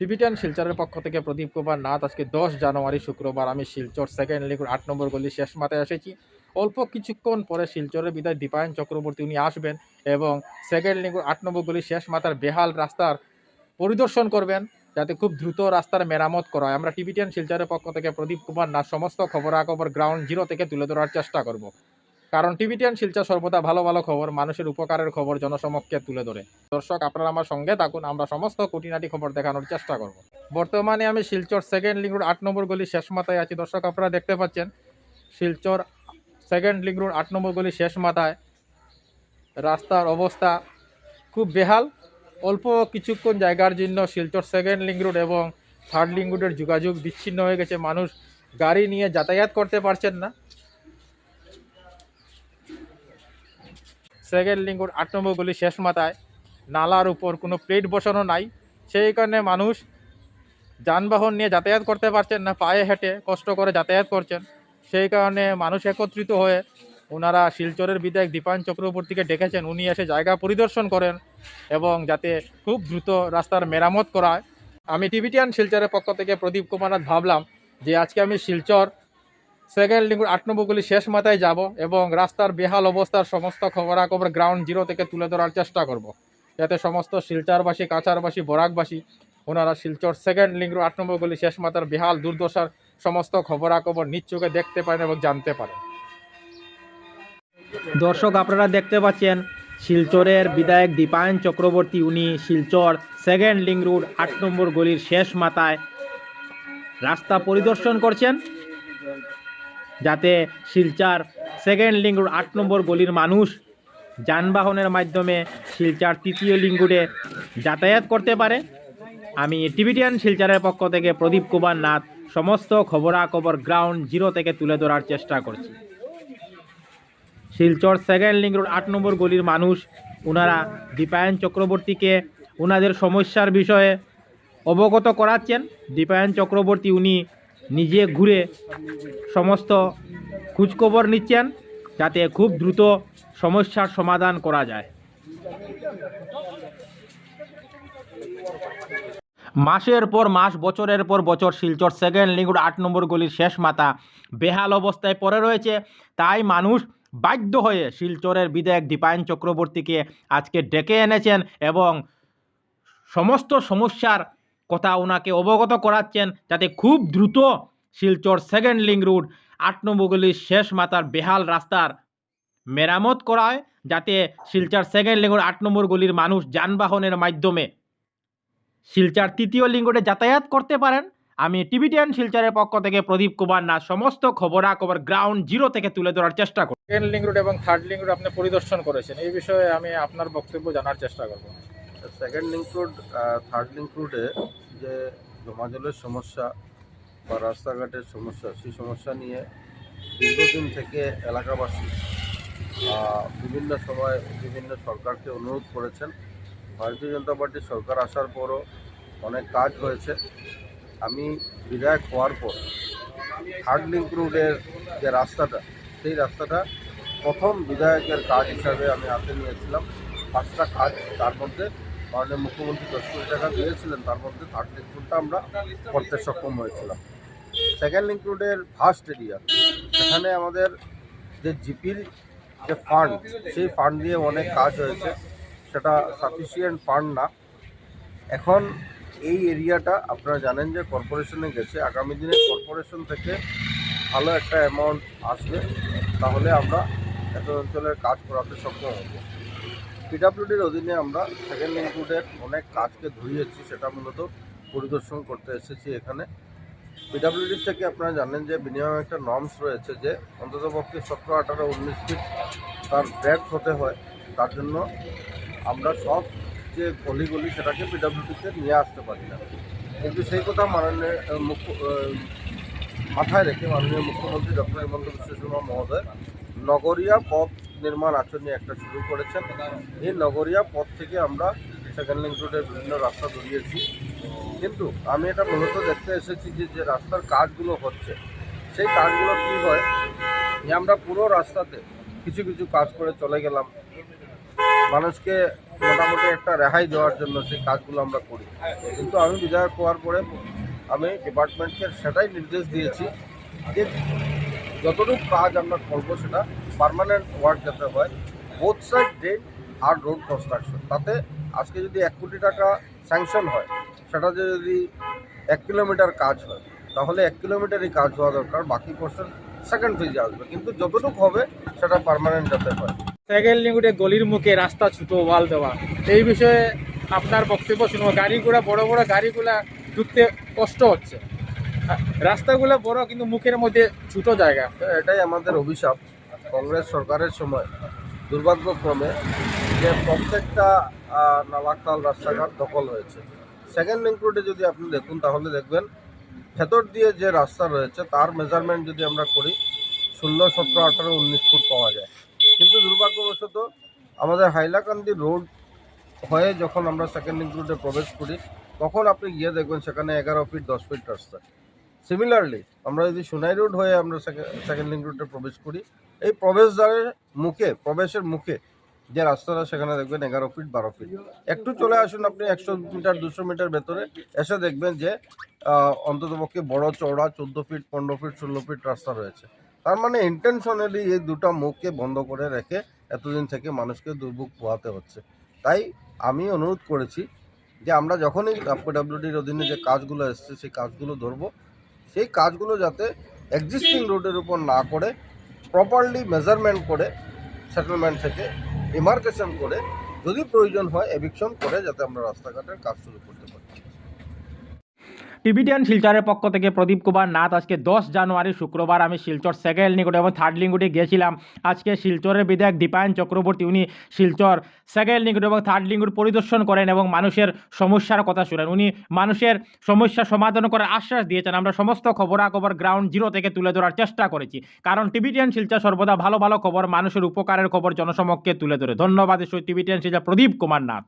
টিভিটান শিলচরের পক্ষ থেকে প্রদীপ কুমার নাথ, আজকে দশ জানুয়ারি শুক্রবার। আমি শিলচর সেকেন্ড লিগুর আট নম্বর গলি শেষ মাথায় এসেছি। অল্প কিছুক্ষণ পরে শিলচরের বিদায় দীপায়ন চক্রবর্তী উনি আসবেন এবং সেকেন্ড লিগুর আট নম্বর গলি শেষ মাথার বেহাল রাস্তার পরিদর্শন করবেন, যাতে খুব দ্রুত রাস্তার মেরামত করা হয়। আমরা টিভিটিয়ান শিলচরের পক্ষ থেকে প্রদীপ কুমার নাথ সমস্ত খবরাখবর গ্রাউন্ড জিরো থেকে তুলে ধরার চেষ্টা করব। কারণ টিভিটিয়ান শিলচর সর্বদা ভালো ভালো খবর, মানুষের উপকারের খবর জনসমক্ষে তুলে ধরে। দর্শক, আপনারা আমার সঙ্গে থাকুন, আমরা সমস্ত খুঁটিনাটি খবর দেখানোর চেষ্টা করব। বর্তমানে আমি শিলচর সেকেন্ড লিঙ্ক রোড আট নম্বর গলি শেষ মাথায় আছি। দর্শক, আপনারা দেখতে পাচ্ছেন, শিলচর সেকেন্ড লিঙ্ক রোড আট নম্বর গলি শেষ মাথায়। রাস্তার অবস্থা খুব বেহাল। অল্প কিছুক্ষণ জায়গার জন্য শিলচর সেকেন্ড লিঙ্ক রোড এবং থার্ড লিঙ্ক রোডের যোগাযোগ বিচ্ছিন্ন হয়ে গেছে। মানুষ গাড়ি নিয়ে যাতায়াত করতে পারছেন না। সেকেন্ড লিঙ্ক রোড আট নম্বর গলি শেষ মাথায়। নালার উপর কোনো প্লেট বসানো নাই। সেই কারণে মানুষ যানবাহন নিয়ে যাতায়াত করতে পারছেন না, পায়ে হেঁটে কষ্ট করে যাতায়াত করছেন। সেই কারণে মানুষ একত্রিত হয়ে ওনারা শিলচরের বিধায়ক দীপায়ন চক্রবর্তীকে ডেকেছেন। উনি এসে জায়গা পরিদর্শন করেন এবং যাতে খুব দ্রুত রাস্তার মেরামত করায়। আমি টিভিটিয়ান শিলচরের পক্ষ থেকে প্রদীপ কুমার ভাবলাম যে আজকে আমি শিলচর সেকেন্ড লিঙ্গুর আট নম্বরগুলি শেষ মাথায় যাব এবং রাস্তার বেহাল অবস্থার সমস্ত খবরাখবর গ্রাউন্ড জিরো থেকে তুলে ধরার চেষ্টা করব। যাতে সমস্ত শিলচারবাসী কাছারবাসী বরাকবাসী, ওনারা শিলচর সেকেন্ড লিঙ্গুর আট নম্বরগুলি শেষ মাথার বেহাল দুর্দশার সমস্ত খবরাখবর নিজ দেখতে পারেন এবং জানতে পারেন। দর্শক, আপনারা দেখতে পাচ্ছেন, শিলচরের বিধায়ক দীপায়ন চক্রবর্তী, উনি শিলচর সেকেন্ড লিঙ্ক রোড আট নম্বর গলির শেষ মাথায় রাস্তা পরিদর্শন করছেন। যাতে শিলচার সেকেন্ড রোড আট নম্বর গলির মানুষ যানবাহনের মাধ্যমে শিলচার তৃতীয় লিঙ্ক রোডে যাতায়াত করতে পারে। আমি টিভিটিয়ান শিলচারের পক্ষ থেকে প্রদীপ কুমার নাথ, সমস্ত খবরাখবর গ্রাউন্ড জিরো থেকে তুলে ধরার চেষ্টা করছি। শিলচর সেকেন্ড লিঙ্ক আট নম্বর গলির মানুষ ওনারা দীপায়ন চক্রবর্তীকে ওনাদের সমস্যার বিষয়ে অবগত করাচ্ছেন। দীপায়ন চক্রবর্তী উনি নিজে ঘুরে সমস্ত খোঁজখবর নিচ্ছেন যাতে খুব দ্রুত সমস্যার সমাধান করা যায়। মাসের পর মাস, বছরের পর বছর শিলচর সেকেন্ড লিঙ্গুড আট নম্বর গলির শেষ মাথা বেহাল অবস্থায় পড়ে রয়েছে। তাই মানুষ বাধ্য হয়ে শিলচরের বিধায়ক দীপায়ন চক্রবর্তীকে আজকে ডেকে এনেছেন এবং সমস্ত সমস্যার কথা ওনাকে অবগত করাচ্ছেন যাতে খুব দ্রুত শিলচর সেকেন্ড লিঙ্ক রুট আট নম্বর গলির শেষ মাথার বেহাল রাস্তার মেরামত করায় যাতে শিলচর সেকেন্ড লিঙ্ক রোড আট নম্বর গলির মানুষ যানবাহনের মাধ্যমে শিলচার তৃতীয় লিঙ্গটে যাতায়াত করতে পারেন। আমি টিভিটিয়ান শিলচারের পক্ষ থেকে প্রদীপ কুমার না সমস্ত খবরাখবর গ্রাউন্ড জিরো থেকে তুলে ধরার চেষ্টা করব। সেকেন্ড লিঙ্ক রোড এবং থার্ড লিঙ্ক রোড আপনি পরিদর্শন করেছেন। এই বিষয়ে আমি আপনার বক্তব্য জানার চেষ্টা করব। Second link road third link রোডে যে জমাজলের সমস্যা বা রাস্তাঘাটের সমস্যা, সেই সমস্যা নিয়ে দীর্ঘদিন থেকে এলাকাবাসী বিভিন্ন সময় বিভিন্ন সরকারকে অনুরোধ করেছেন। ভারতীয় জনতা পার্টির সরকার আসার পরও অনেক কাজ হয়েছে। আমি বিধায়ক হওয়ার পর থার্ড লিঙ্ক রোডের যে রাস্তাটা, সেই রাস্তাটা প্রথম বিধায়কের কাজ হিসাবে আমি হাতে নিয়েছিলাম। পাঁচটা কাজ তার মধ্যে মাননীয় মুখ্যমন্ত্রী দশ কোটি টাকা দিয়েছিলেন, তার মধ্যে থার্ড লিঙ্ক রোডটা আমরা করতে সক্ষম হয়েছিলাম। সেকেন্ড লিঙ্ক রোডের ফার্স্ট এরিয়া সেখানে আমাদের যে জিপির যে ফান্ড সেই ফান্ড দিয়ে অনেক কাজ হয়েছে। সেটা সাফিসিয়েন্ট ফান্ড না। এখন এই এরিয়াটা আপনারা জানেন যে কর্পোরেশনে গেছে। আগামী দিনে কর্পোরেশন থেকে ভালো একটা অ্যামাউন্ট আসবে, তাহলে আমরা এত অঞ্চলের কাজ করাতে সক্ষম হব। পিডাব্লিউডির অধীনে আমরা সেকেন্ড লিঙ্ক রোডের অনেক কাজকে ধরিয়েছি, সেটা মূলত পরিদর্শন করতে এসেছি এখানে। পিডাব্লিউডির থেকে আপনারা জানেন যে মিনিমাম একটা নর্মস রয়েছে যে অন্ততপক্ষে সতেরো, আঠারো, উনিশ ফিট তার ব্রেথ হতে হয়। তার জন্য আমরা সব যে গলিগুলি সেটাকে পিডাব্লিউডিতে নিয়ে আসতে পারি না। কিন্তু সেই কথা মাননীয় মুখ্য মাথায় রেখে মাননীয় মুখ্যমন্ত্রী ডক্টর হেমন্ত বিশ্ব শর্মা মহোদয় নগরিয়া পথ নির্মাণ আচরণী একটা শুরু করেছেন। এই নগরিয়া পথ থেকে আমরা সেকেন্ড লিঙ্ক রোডের বিভিন্ন রাস্তা ধরিয়েছি। কিন্তু আমি এটা মূলত দেখতে এসেছি যে যে রাস্তার কাজগুলো হচ্ছে, সেই কাজগুলো কী হয়? যে আমরা পুরো রাস্তাতে কিছু কিছু কাজ করে চলে গেলাম। মানুষকে মোটামুটি একটা রেহাই দেওয়ার জন্য সেই কাজগুলো আমরা করি। কিন্তু আমি বিধায়ক হওয়ার পরে আমি ডিপার্টমেন্টকে সেটাই নির্দেশ দিয়েছি যে, যতটুকু কাজ আমরা করব সেটা পার্মানেন্ট ওয়ার্ক যাতে হয় বোথ সাইড ড্রেন আর রোড কনস্ট্রাকশন তাতে আজকে যদি এক কোটি টাকা স্যাংশন হয় সেটা যদি এক কিলোমিটার কাজ হয় তাহলে এক কিলোমিটারই কাজ হওয়া দরকার বাকি পোর্শন সেকেন্ড ফেজে আসবে। কিন্তু যতটুকু হবে সেটা পার্মানেন্ট যাতে হয়। সেকেন্ড লিঙ্গুটে গলির মুখে রাস্তা ছোট ওয়াল দেওয়া। এই বিষয়ে আপনার বক্তব্য শুনব। গাড়িগুলা বড় বড় গাড়িগুলা ঢুকতে কষ্ট হচ্ছে। রাস্তাগুলো বড় কিন্তু মুখের মধ্যে ছোট জায়গা। এটাই আমাদের অভিশাপ। কংগ্রেস সরকারের সময় দুর্ভাগ্যক্রমে যে প্রত্যেকটা নালাকাল রাস্তাঘাট দখল হয়েছে। সেকেন্ড লিঙ্ক রোডে যদি আপনি দেখুন, তাহলে দেখবেন ভেতর দিয়ে যে রাস্তা রয়েছে, তার মেজারমেন্ট যদি আমরা করি, ষোলো, সতেরো, আঠারো, উনিশ ফুট পাওয়া যায়। কিন্তু দুর্ভাগ্যবশত আমাদের হাইলাকান্দি রোড হয়ে যখন আমরা সেকেন্ড লিঙ্ক রোডে প্রবেশ করি, তখন আপনি গিয়ে দেখবেন সেখানে এগারো ফিট দশ ফিট রাস্তা। সিমিলারলি আমরা যদি সোনাই রোড হয়ে আমরা সেকেন্ড লিঙ্ক রোডে প্রবেশ করি, এই প্রবেশদ্বারের মুখে, প্রবেশের মুখে যে রাস্তাটা সেখানে দেখবেন এগারো ফিট বারো ফিট একটু চলে আসুন আপনি একশো মিটার, দুশো মিটার ভেতরে, এসে দেখবেন যে অন্ততপক্ষে বড় চওড়া, চোদ্দ ফিট পনেরো ফিট ষোলো ফিট রাস্তা রয়েছে। তার মানে ইন্টেনশনালি এই দুটো মুখকে বন্ধ করে রেখে এতদিন থেকে মানুষকে দুর্ভোগ পোহাতে হচ্ছে। তাই আমি অনুরোধ করেছি যে আমরা যখনই ডাব্লিউডির অধীনে যে কাজগুলো এসছে, সেই কাজগুলো ধরবো। সেই কাজগুলো যাতে এক্সিস্টিং রোডের উপর না করে প্রপারলি মেজারমেন্ট করে সেটেলমেন্ট থেকে ইমার্কেশন করে, যদি প্রয়োজন হয় এভিকশন করে, যাতে আমরা রাস্তাঘাটের কাজ শুরু করতে পারি। টিবিটিয়ান শিলচরের পক্ষ থেকে প্রদীপ কুমার নাথ, আজকে দশ জানুয়ারি শুক্রবার আমি শিলচর সেকেন্ড লিঙ্গুটে এবং থার্ড লিঙ্গুটে গিয়েছিলাম। আজকে শিলচরের বিধায়ক দীপায়ন চক্রবর্তী, উনি শিলচর সেকেন্ড লিঙ্গুট এবং থার্ড লিঙ্গুট পরিদর্শন করেন এবং মানুষের সমস্যার কথা শুনেন। উনি মানুষের সমস্যা সমাধান করার আশ্বাস দিয়েছেন। আমরা সমস্ত খবরাখবর গ্রাউন্ড জিরো থেকে তুলে ধরার চেষ্টা করেছি। কারণ টিবিটিয়ান শিলচর সর্বদা ভালো ভালো খবর, মানুষের উপকারের খবর জনসমক্ষে তুলে ধরে। ধন্যবাদ টিবিটিয়ান শিলচর প্রদীপ কুমার নাথ।